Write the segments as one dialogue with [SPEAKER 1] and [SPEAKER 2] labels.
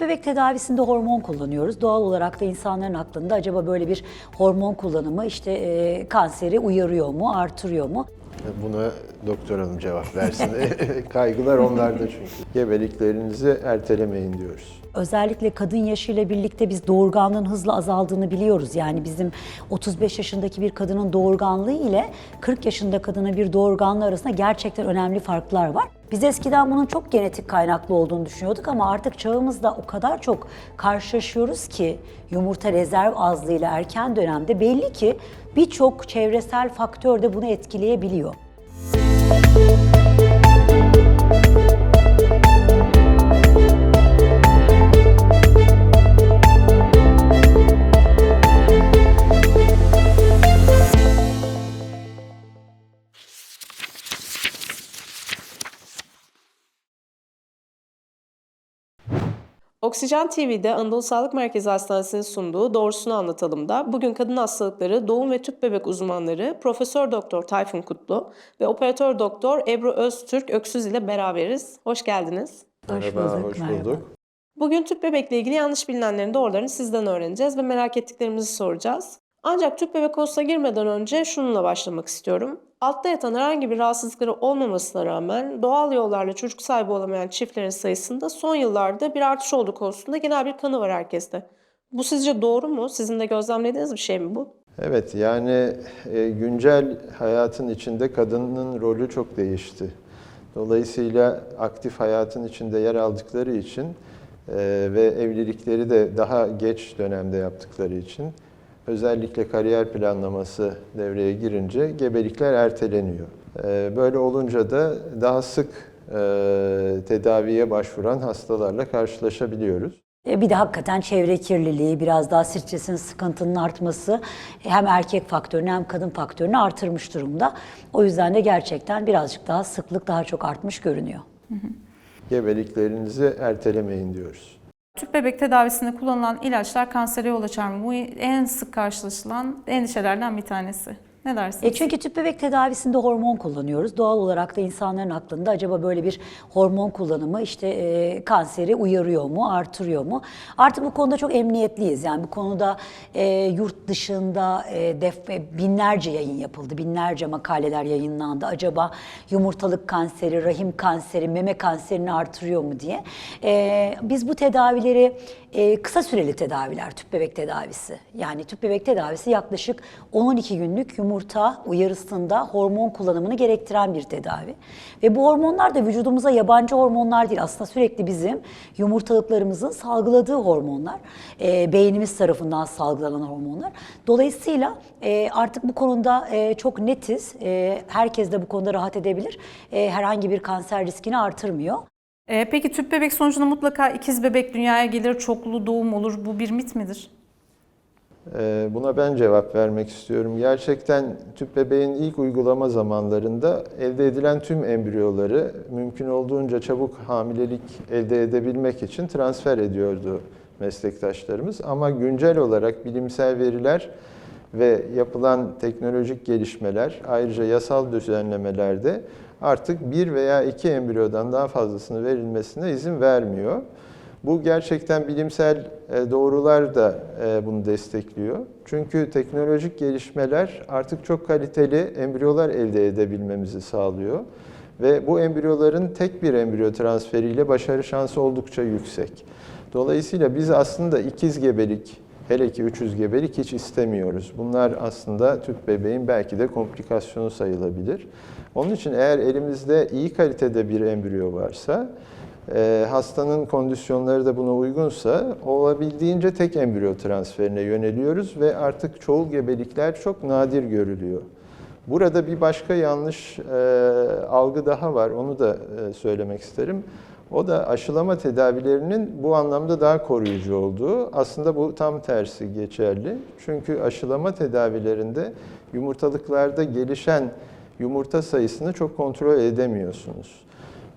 [SPEAKER 1] bebek tedavisinde hormon kullanıyoruz. Doğal olarak da insanların aklında acaba böyle bir hormon kullanımı işte e, kanseri uyarıyor mu, artırıyor mu?
[SPEAKER 2] Buna doktor hanım cevap versin. Kaygılar onlarda çünkü. Gebeliklerinizi ertelemeyin diyoruz.
[SPEAKER 1] Özellikle kadın yaşıyla birlikte biz doğurganlığın hızla azaldığını biliyoruz. Yani bizim 35 yaşındaki bir kadının doğurganlığı ile 40 yaşında kadının bir doğurganlığı arasında gerçekten önemli farklar var. Biz eskiden bunun çok genetik kaynaklı olduğunu düşünüyorduk ama artık çağımızda o kadar çok karşılaşıyoruz ki yumurta rezerv azlığıyla erken dönemde belli ki birçok çevresel faktör de bunu etkileyebiliyor.
[SPEAKER 3] Oksijen TV'de Anadolu Sağlık Merkezi Hastanesi'nin sunduğu Doğrusunu Anlatalım da bugün kadın hastalıkları doğum ve tüp bebek uzmanları Profesör Doktor Tayfun Kutlu ve Operatör Doktor Ebru Öztürk Öksüz ile beraberiz. Hoş geldiniz.
[SPEAKER 1] Hoş
[SPEAKER 2] Merhaba,
[SPEAKER 1] bulduk,
[SPEAKER 2] hoş
[SPEAKER 1] merhaba.
[SPEAKER 2] bulduk.
[SPEAKER 3] Bugün tüp bebekle ilgili yanlış bilinenlerin doğrularını sizden öğreneceğiz ve merak ettiklerimizi soracağız. Ancak tüp bebek konusuna girmeden önce şununla başlamak istiyorum. Altta yatan herhangi bir rahatsızlıkları olmamasına rağmen doğal yollarla çocuk sahibi olamayan çiftlerin sayısında son yıllarda bir artış olduğu konusunda genel bir kanı var herkeste. Bu sizce doğru mu? Sizin de gözlemlediğiniz bir şey mi bu?
[SPEAKER 2] Evet yani e, güncel hayatın içinde kadının rolü çok değişti. Dolayısıyla aktif hayatın içinde yer aldıkları için e, ve evlilikleri de daha geç dönemde yaptıkları için özellikle kariyer planlaması devreye girince gebelikler erteleniyor. E, böyle olunca da daha sık e, tedaviye başvuran hastalarla karşılaşabiliyoruz.
[SPEAKER 1] E, Bir de hakikaten çevre kirliliği, biraz daha stresin, sıkıntının artması hem erkek faktörünü hem kadın faktörünü artırmış durumda. O yüzden de gerçekten birazcık daha sıklık daha çok artmış görünüyor.
[SPEAKER 2] Gebeliklerinizi ertelemeyin diyoruz.
[SPEAKER 4] Tüp bebek tedavisinde kullanılan ilaçlar kansere yol açar mı? Bu en sık karşılaşılan endişelerden bir tanesi. Ne dersiniz?
[SPEAKER 1] E çünkü tüp bebek tedavisinde hormon kullanıyoruz. Doğal olarak da insanların aklında acaba böyle bir hormon kullanımı işte e, kanseri uyarıyor mu, artırıyor mu? Artık bu konuda çok emniyetliyiz. Yani bu konuda e, yurt dışında e, def, e, binlerce yayın yapıldı, binlerce makaleler yayınlandı. Acaba yumurtalık kanseri, rahim kanseri, meme kanserini artırıyor mu diye. E, biz bu tedavileri e, kısa süreli tedaviler, tüp bebek tedavisi. Yani tüp bebek tedavisi yaklaşık 10-12 günlük yumurta uyarısında hormon kullanımını gerektiren bir tedavi. Ve bu hormonlar da vücudumuza yabancı hormonlar değil. Aslında sürekli bizim yumurtalıklarımızın salgıladığı hormonlar. E, beynimiz tarafından salgılanan hormonlar. Dolayısıyla e, artık bu konuda e, çok netiz. E, herkes de bu konuda rahat edebilir. E, herhangi bir kanser riskini artırmıyor.
[SPEAKER 4] Ee, peki tüp bebek sonucunda mutlaka ikiz bebek dünyaya gelir, çoklu doğum olur. Bu bir mit midir?
[SPEAKER 2] Ee, Buna ben cevap vermek istiyorum. Gerçekten tüp bebeğin ilk uygulama zamanlarında elde edilen tüm embriyoları mümkün olduğunca çabuk hamilelik elde edebilmek için transfer ediyordu meslektaşlarımız. Ama güncel olarak bilimsel veriler ve yapılan teknolojik gelişmeler ayrıca yasal düzenlemelerde artık bir veya iki embriyodan daha fazlasını verilmesine izin vermiyor. Bu gerçekten bilimsel e, doğrular da e, bunu destekliyor. Çünkü teknolojik gelişmeler artık çok kaliteli embriyolar elde edebilmemizi sağlıyor. Ve bu embriyoların tek bir embriyo transferiyle başarı şansı oldukça yüksek. Dolayısıyla biz aslında ikiz gebelik, hele ki üçüz gebelik hiç istemiyoruz. Bunlar aslında tüp bebeğin belki de komplikasyonu sayılabilir. Onun için eğer elimizde iyi kalitede bir embriyo varsa, e, hastanın kondisyonları da buna uygunsa olabildiğince tek embriyo transferine yöneliyoruz ve artık çoğul gebelikler çok nadir görülüyor. Burada bir başka yanlış e, algı daha var, onu da e, söylemek isterim. O da aşılama tedavilerinin bu anlamda daha koruyucu olduğu. Aslında bu tam tersi geçerli. Çünkü aşılama tedavilerinde yumurtalıklarda gelişen yumurta sayısını çok kontrol edemiyorsunuz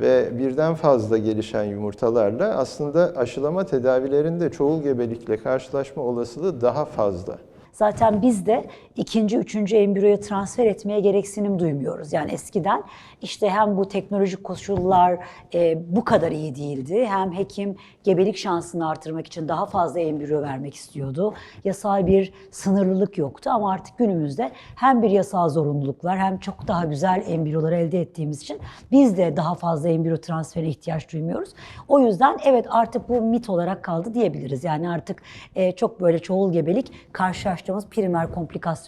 [SPEAKER 2] ve birden fazla gelişen yumurtalarla aslında aşılama tedavilerinde çoğul gebelikle karşılaşma olasılığı daha fazla.
[SPEAKER 1] zaten biz de ikinci, üçüncü embriyoya transfer etmeye gereksinim duymuyoruz. Yani eskiden işte hem bu teknolojik koşullar e, bu kadar iyi değildi, hem hekim gebelik şansını artırmak için daha fazla embriyo vermek istiyordu. Yasal bir sınırlılık yoktu ama artık günümüzde hem bir yasal zorunluluk var hem çok daha güzel embriyoları elde ettiğimiz için biz de daha fazla embriyo transferine ihtiyaç duymuyoruz. O yüzden evet artık bu mit olarak kaldı diyebiliriz. Yani artık e, çok böyle çoğul gebelik karşılaştığımız primer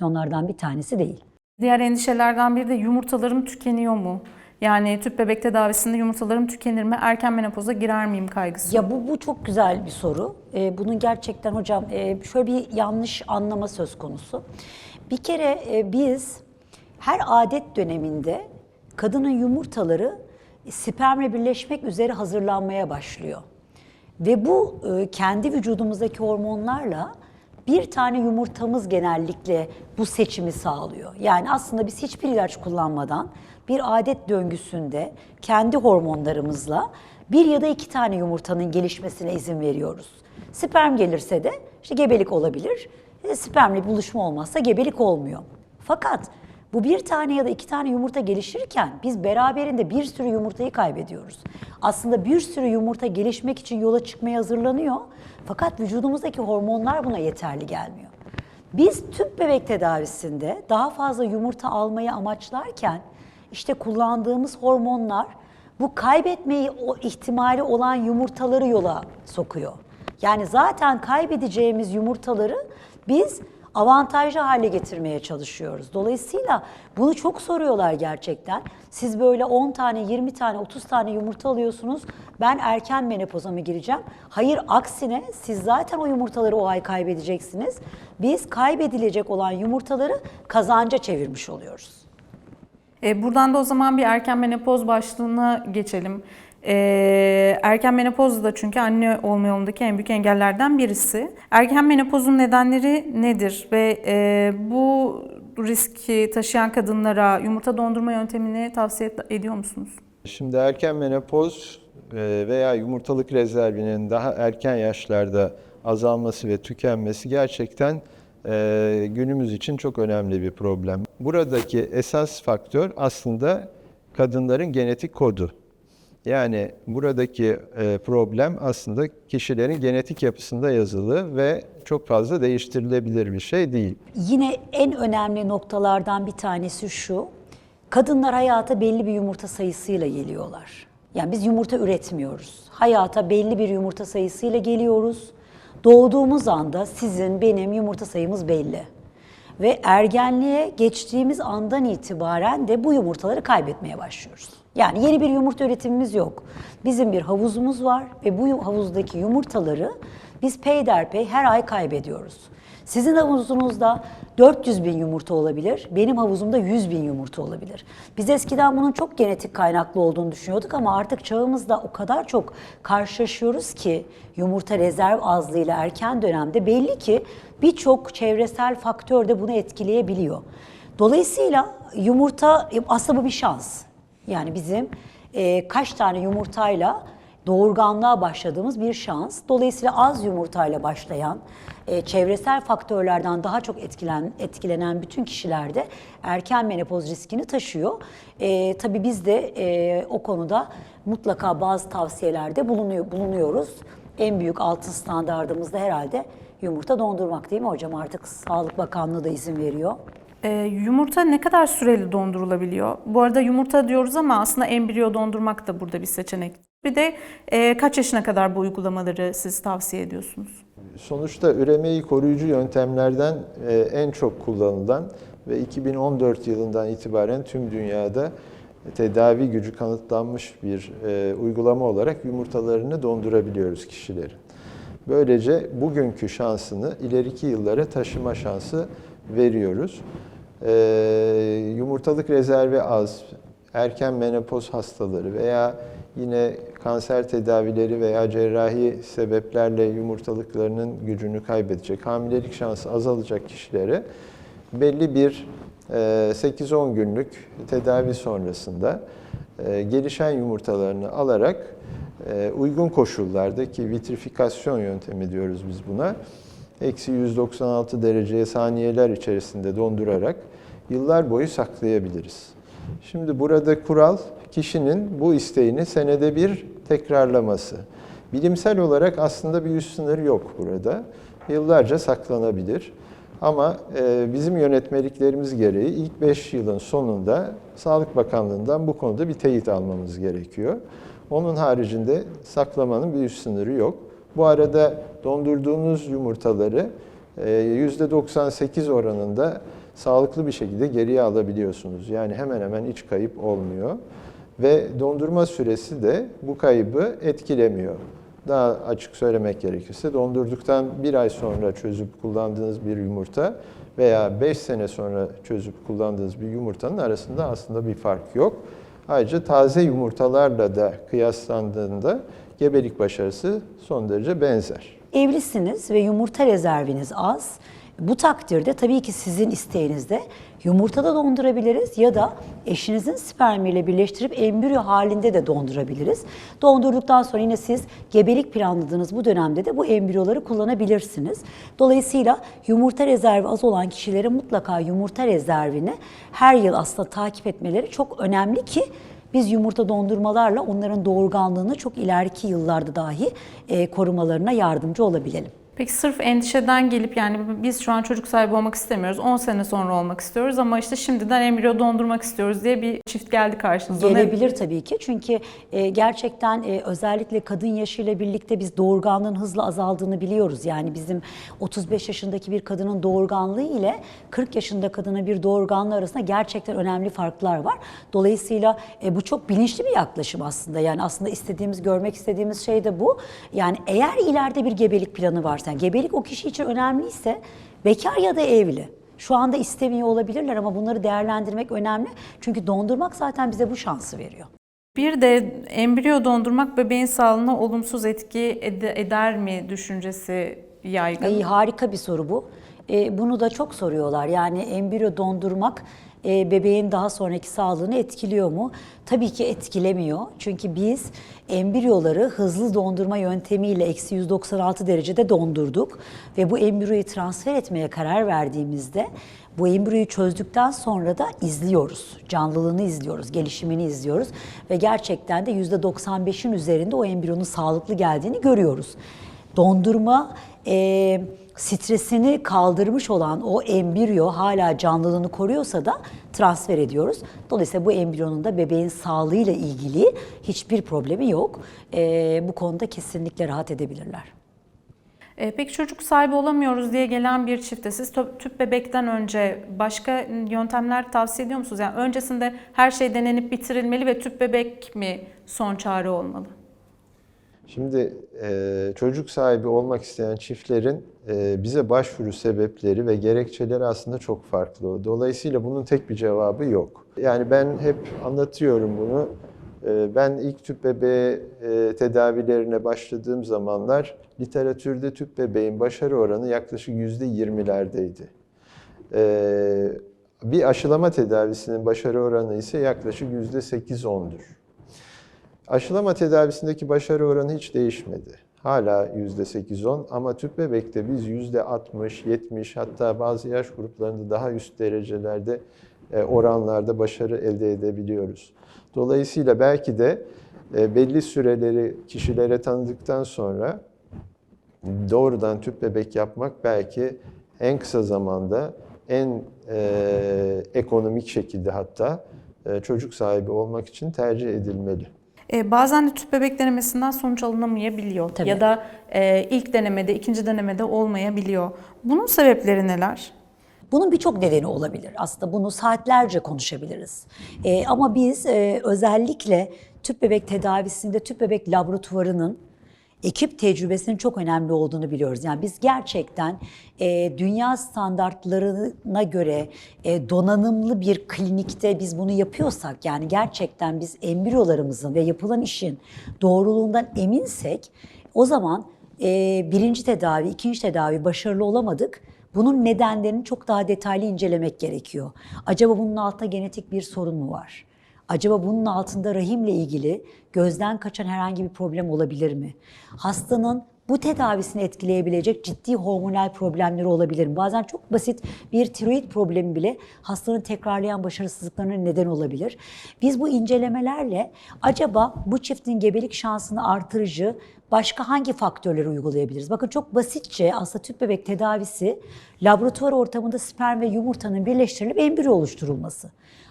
[SPEAKER 1] komplikasyonlardan bir tanesi değil.
[SPEAKER 4] Diğer endişelerden biri de yumurtalarım tükeniyor mu? Yani tüp bebek tedavisinde yumurtalarım tükenir mi? Erken menopoza girer miyim kaygısı.
[SPEAKER 1] Ya bu, bu çok güzel bir soru. Ee, bunun gerçekten hocam e, şöyle bir yanlış anlama söz konusu. Bir kere e, biz her adet döneminde kadının yumurtaları spermle birleşmek üzere hazırlanmaya başlıyor. Ve bu e, kendi vücudumuzdaki hormonlarla bir tane yumurtamız genellikle bu seçimi sağlıyor. Yani aslında biz hiçbir ilaç kullanmadan bir adet döngüsünde kendi hormonlarımızla bir ya da iki tane yumurtanın gelişmesine izin veriyoruz. Sperm gelirse de işte gebelik olabilir. E, Spermle buluşma olmazsa gebelik olmuyor. Fakat bu bir tane ya da iki tane yumurta gelişirken biz beraberinde bir sürü yumurtayı kaybediyoruz. Aslında bir sürü yumurta gelişmek için yola çıkmaya hazırlanıyor. Fakat vücudumuzdaki hormonlar buna yeterli gelmiyor. Biz tüp bebek tedavisinde daha fazla yumurta almayı amaçlarken işte kullandığımız hormonlar bu kaybetmeyi o ihtimali olan yumurtaları yola sokuyor. Yani zaten kaybedeceğimiz yumurtaları biz avantajlı hale getirmeye çalışıyoruz. Dolayısıyla bunu çok soruyorlar gerçekten. Siz böyle 10 tane, 20 tane, 30 tane yumurta alıyorsunuz. Ben erken menopoza mı gireceğim? Hayır aksine siz zaten o yumurtaları o ay kaybedeceksiniz. Biz kaybedilecek olan yumurtaları kazanca çevirmiş oluyoruz.
[SPEAKER 4] E, buradan da o zaman bir erken menopoz başlığına geçelim. E, erken menopoz da çünkü anne olma yolundaki en büyük engellerden birisi. Erken menopozun nedenleri nedir ve e, bu riski taşıyan kadınlara yumurta dondurma yöntemini tavsiye ediyor musunuz?
[SPEAKER 2] Şimdi erken menopoz e, veya yumurtalık rezervinin daha erken yaşlarda azalması ve tükenmesi gerçekten e, günümüz için çok önemli bir problem. Buradaki esas faktör aslında kadınların genetik kodu. Yani buradaki e, problem aslında kişilerin genetik yapısında yazılı ve çok fazla değiştirilebilir bir şey değil.
[SPEAKER 1] Yine en önemli noktalardan bir tanesi şu. Kadınlar hayata belli bir yumurta sayısıyla geliyorlar. Yani biz yumurta üretmiyoruz. Hayata belli bir yumurta sayısıyla geliyoruz. Doğduğumuz anda sizin, benim yumurta sayımız belli. Ve ergenliğe geçtiğimiz andan itibaren de bu yumurtaları kaybetmeye başlıyoruz. Yani yeni bir yumurta üretimimiz yok. Bizim bir havuzumuz var ve bu havuzdaki yumurtaları biz peyderpey her ay kaybediyoruz. Sizin havuzunuzda 400 bin yumurta olabilir, benim havuzumda 100 bin yumurta olabilir. Biz eskiden bunun çok genetik kaynaklı olduğunu düşünüyorduk ama artık çağımızda o kadar çok karşılaşıyoruz ki yumurta rezerv azlığıyla erken dönemde belli ki birçok çevresel faktör de bunu etkileyebiliyor. Dolayısıyla yumurta aslında bu bir şans. Yani bizim e, kaç tane yumurtayla doğurganlığa başladığımız bir şans. Dolayısıyla az yumurtayla başlayan, e, çevresel faktörlerden daha çok etkilen, etkilenen bütün kişilerde erken menopoz riskini taşıyor. E, tabii biz de e, o konuda mutlaka bazı tavsiyelerde bulunuyor, bulunuyoruz. En büyük altın standardımız da herhalde yumurta dondurmak değil mi hocam? Artık Sağlık Bakanlığı da izin veriyor.
[SPEAKER 4] E, yumurta ne kadar süreli dondurulabiliyor? Bu arada yumurta diyoruz ama aslında embriyo dondurmak da burada bir seçenek. Bir de e, kaç yaşına kadar bu uygulamaları siz tavsiye ediyorsunuz?
[SPEAKER 2] Sonuçta üremeyi koruyucu yöntemlerden e, en çok kullanılan ve 2014 yılından itibaren tüm dünyada tedavi gücü kanıtlanmış bir e, uygulama olarak yumurtalarını dondurabiliyoruz kişilerin. Böylece bugünkü şansını ileriki yıllara taşıma şansı veriyoruz. E, yumurtalık rezervi az, erken menopoz hastaları veya yine kanser tedavileri veya cerrahi sebeplerle yumurtalıklarının gücünü kaybedecek, hamilelik şansı azalacak kişilere belli bir e, 8-10 günlük tedavi sonrasında e, gelişen yumurtalarını alarak e, uygun koşullarda ki vitrifikasyon yöntemi diyoruz biz buna, eksi 196 dereceye saniyeler içerisinde dondurarak yıllar boyu saklayabiliriz. Şimdi burada kural kişinin bu isteğini senede bir tekrarlaması. Bilimsel olarak aslında bir üst sınır yok burada. Yıllarca saklanabilir. Ama e, bizim yönetmeliklerimiz gereği ilk 5 yılın sonunda Sağlık Bakanlığı'ndan bu konuda bir teyit almamız gerekiyor. Onun haricinde saklamanın bir üst sınırı yok. Bu arada dondurduğunuz yumurtaları e, %98 oranında sağlıklı bir şekilde geriye alabiliyorsunuz. Yani hemen hemen hiç kayıp olmuyor. Ve dondurma süresi de bu kaybı etkilemiyor. Daha açık söylemek gerekirse dondurduktan bir ay sonra çözüp kullandığınız bir yumurta veya 5 sene sonra çözüp kullandığınız bir yumurtanın arasında aslında bir fark yok. Ayrıca taze yumurtalarla da kıyaslandığında gebelik başarısı son derece benzer.
[SPEAKER 1] Evlisiniz ve yumurta rezerviniz az. Bu takdirde tabii ki sizin isteğinizde yumurtada dondurabiliriz ya da eşinizin spermiyle birleştirip embriyo halinde de dondurabiliriz. Dondurduktan sonra yine siz gebelik planladığınız bu dönemde de bu embriyoları kullanabilirsiniz. Dolayısıyla yumurta rezervi az olan kişilerin mutlaka yumurta rezervini her yıl aslında takip etmeleri çok önemli ki biz yumurta dondurmalarla onların doğurganlığını çok ileriki yıllarda dahi e, korumalarına yardımcı olabilelim.
[SPEAKER 4] Peki sırf endişeden gelip yani biz şu an çocuk sahibi olmak istemiyoruz, 10 sene sonra olmak istiyoruz ama işte şimdiden embriyo dondurmak istiyoruz diye bir çift geldi karşınıza.
[SPEAKER 1] Gelebilir tabii ki çünkü e, gerçekten e, özellikle kadın yaşıyla birlikte biz doğurganlığın hızla azaldığını biliyoruz. Yani bizim 35 yaşındaki bir kadının doğurganlığı ile 40 yaşında kadının bir doğurganlığı arasında gerçekten önemli farklar var. Dolayısıyla e, bu çok bilinçli bir yaklaşım aslında. Yani aslında istediğimiz, görmek istediğimiz şey de bu. Yani eğer ileride bir gebelik planı varsa, yani gebelik o kişi için önemliyse bekar ya da evli. Şu anda istemiyor olabilirler ama bunları değerlendirmek önemli. Çünkü dondurmak zaten bize bu şansı veriyor.
[SPEAKER 4] Bir de embriyo dondurmak bebeğin sağlığına olumsuz etki ede- eder mi düşüncesi yaygın.
[SPEAKER 1] Ay, harika bir soru bu. E, bunu da çok soruyorlar. Yani embriyo dondurmak e, bebeğin daha sonraki sağlığını etkiliyor mu? Tabii ki etkilemiyor. Çünkü biz embriyoları hızlı dondurma yöntemiyle eksi 196 derecede dondurduk. Ve bu embriyoyu transfer etmeye karar verdiğimizde bu embriyoyu çözdükten sonra da izliyoruz. Canlılığını izliyoruz, gelişimini izliyoruz. Ve gerçekten de %95'in üzerinde o embriyonun sağlıklı geldiğini görüyoruz. Dondurma e, stresini kaldırmış olan o embriyo hala canlılığını koruyorsa da transfer ediyoruz. Dolayısıyla bu embriyonun da bebeğin sağlığıyla ilgili hiçbir problemi yok. E, bu konuda kesinlikle rahat edebilirler.
[SPEAKER 4] E, peki çocuk sahibi olamıyoruz diye gelen bir çifte siz tö- tüp bebekten önce başka yöntemler tavsiye ediyor musunuz? Yani öncesinde her şey denenip bitirilmeli ve tüp bebek mi son çare olmalı?
[SPEAKER 2] Şimdi e, çocuk sahibi olmak isteyen çiftlerin e, bize başvuru sebepleri ve gerekçeleri aslında çok farklı. Dolayısıyla bunun tek bir cevabı yok. Yani ben hep anlatıyorum bunu. E, ben ilk tüp bebeği e, tedavilerine başladığım zamanlar literatürde tüp bebeğin başarı oranı yaklaşık yüzde yirmilerdeydi. E, bir aşılama tedavisinin başarı oranı ise yaklaşık yüzde sekiz-ondur. Aşılama tedavisindeki başarı oranı hiç değişmedi. Hala %8-10 ama tüp bebekte biz %60, 70 hatta bazı yaş gruplarında daha üst derecelerde e, oranlarda başarı elde edebiliyoruz. Dolayısıyla belki de e, belli süreleri kişilere tanıdıktan sonra doğrudan tüp bebek yapmak belki en kısa zamanda en e, ekonomik şekilde hatta e, çocuk sahibi olmak için tercih edilmeli.
[SPEAKER 4] E, bazen de tüp bebek denemesinden sonuç alınamayabiliyor.
[SPEAKER 1] Tabii.
[SPEAKER 4] Ya da e, ilk denemede, ikinci denemede olmayabiliyor. Bunun sebepleri neler?
[SPEAKER 1] Bunun birçok nedeni olabilir. Aslında bunu saatlerce konuşabiliriz. Ee, ama biz e, özellikle tüp bebek tedavisinde tüp bebek laboratuvarının ekip tecrübesinin çok önemli olduğunu biliyoruz. Yani biz gerçekten e, dünya standartlarına göre e, donanımlı bir klinikte biz bunu yapıyorsak yani gerçekten biz embriyolarımızın ve yapılan işin doğruluğundan eminsek o zaman e, birinci tedavi, ikinci tedavi başarılı olamadık. Bunun nedenlerini çok daha detaylı incelemek gerekiyor. Acaba bunun altında genetik bir sorun mu var? Acaba bunun altında rahimle ilgili gözden kaçan herhangi bir problem olabilir mi? Hastanın bu tedavisini etkileyebilecek ciddi hormonal problemleri olabilir. Bazen çok basit bir tiroid problemi bile hastanın tekrarlayan başarısızlıklarına neden olabilir. Biz bu incelemelerle acaba bu çiftin gebelik şansını artırıcı başka hangi faktörleri uygulayabiliriz? Bakın çok basitçe aslında tüp bebek tedavisi laboratuvar ortamında sperm ve yumurtanın birleştirilip embriyo oluşturulması.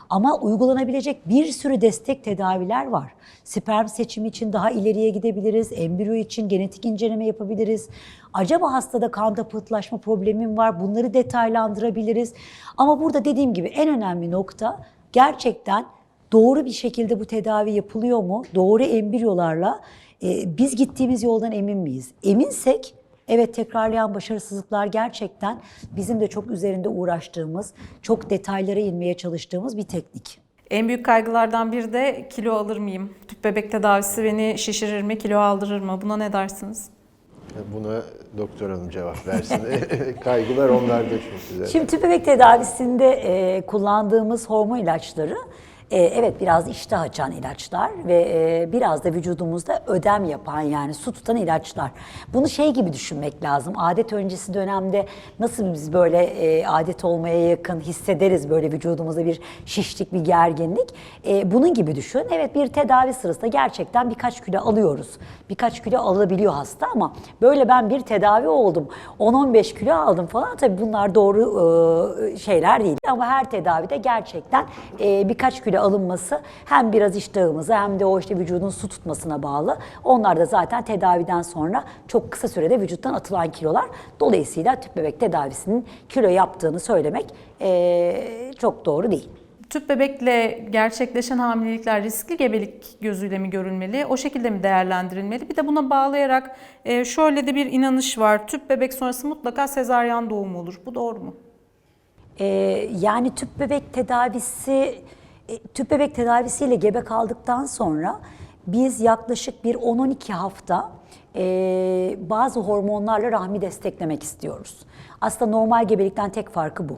[SPEAKER 1] Ama uygulanabilecek bir sürü destek tedaviler var. Sperm seçimi için daha ileriye gidebiliriz. Embriyo için genetik inceleme yapabiliriz. Acaba hastada kanda pıhtılaşma problemim var? Bunları detaylandırabiliriz. Ama burada dediğim gibi en önemli nokta gerçekten doğru bir şekilde bu tedavi yapılıyor mu? Doğru embriyolarla e, biz gittiğimiz yoldan emin miyiz? Eminsek Evet tekrarlayan başarısızlıklar gerçekten bizim de çok üzerinde uğraştığımız, çok detaylara inmeye çalıştığımız bir teknik.
[SPEAKER 4] En büyük kaygılardan biri de kilo alır mıyım? Tüp bebek tedavisi beni şişirir mi, kilo aldırır mı? Buna ne dersiniz?
[SPEAKER 2] Buna doktor hanım cevap versin. Kaygılar onlarda çünkü.
[SPEAKER 1] Şimdi tüp bebek tedavisinde e, kullandığımız hormon ilaçları e, evet biraz iştah açan ilaçlar ve e, biraz da vücudumuzda ödem yapan yani su tutan ilaçlar. Bunu şey gibi düşünmek lazım. Adet öncesi dönemde nasıl biz böyle e, adet olmaya yakın hissederiz böyle vücudumuzda bir şişlik, bir gerginlik. E, bunun gibi düşün. Evet bir tedavi sırasında gerçekten birkaç kilo alıyoruz. Birkaç kilo alabiliyor hasta ama böyle ben bir tedavi oldum. 10-15 kilo aldım falan tabii bunlar doğru e, şeyler değil. Ama her tedavide gerçekten e, birkaç kilo alınması hem biraz iştahımıza hem de o işte vücudun su tutmasına bağlı. Onlar da zaten tedaviden sonra çok kısa sürede vücuttan atılan kilolar. Dolayısıyla tüp bebek tedavisinin kilo yaptığını söylemek e, çok doğru değil.
[SPEAKER 4] Tüp bebekle gerçekleşen hamilelikler riskli gebelik gözüyle mi görülmeli? O şekilde mi değerlendirilmeli? Bir de buna bağlayarak şöyle de bir inanış var. Tüp bebek sonrası mutlaka sezaryen doğumu olur. Bu doğru mu?
[SPEAKER 1] Ee, yani tüp bebek tedavisi, e, tüp bebek tedavisiyle gebe kaldıktan sonra biz yaklaşık bir 10-12 hafta e, bazı hormonlarla rahmi desteklemek istiyoruz. Aslında normal gebelikten tek farkı bu.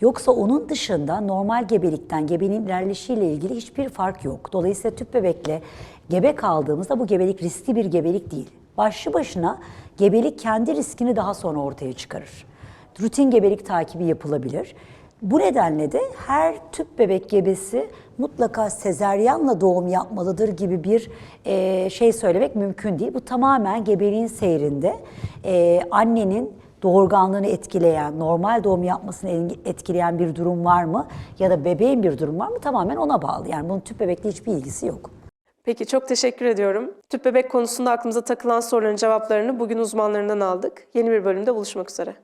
[SPEAKER 1] Yoksa onun dışında normal gebelikten gebenin ilerleyişiyle ilgili hiçbir fark yok. Dolayısıyla tüp bebekle gebe kaldığımızda bu gebelik riskli bir gebelik değil. Başlı başına gebelik kendi riskini daha sonra ortaya çıkarır rutin gebelik takibi yapılabilir. Bu nedenle de her tüp bebek gebesi mutlaka sezeryanla doğum yapmalıdır gibi bir e, şey söylemek mümkün değil. Bu tamamen gebeliğin seyrinde e, annenin doğurganlığını etkileyen, normal doğum yapmasını etkileyen bir durum var mı ya da bebeğin bir durum var mı tamamen ona bağlı. Yani bunun tüp bebekle hiçbir ilgisi yok.
[SPEAKER 3] Peki çok teşekkür ediyorum. Tüp bebek konusunda aklımıza takılan soruların cevaplarını bugün uzmanlarından aldık. Yeni bir bölümde buluşmak üzere.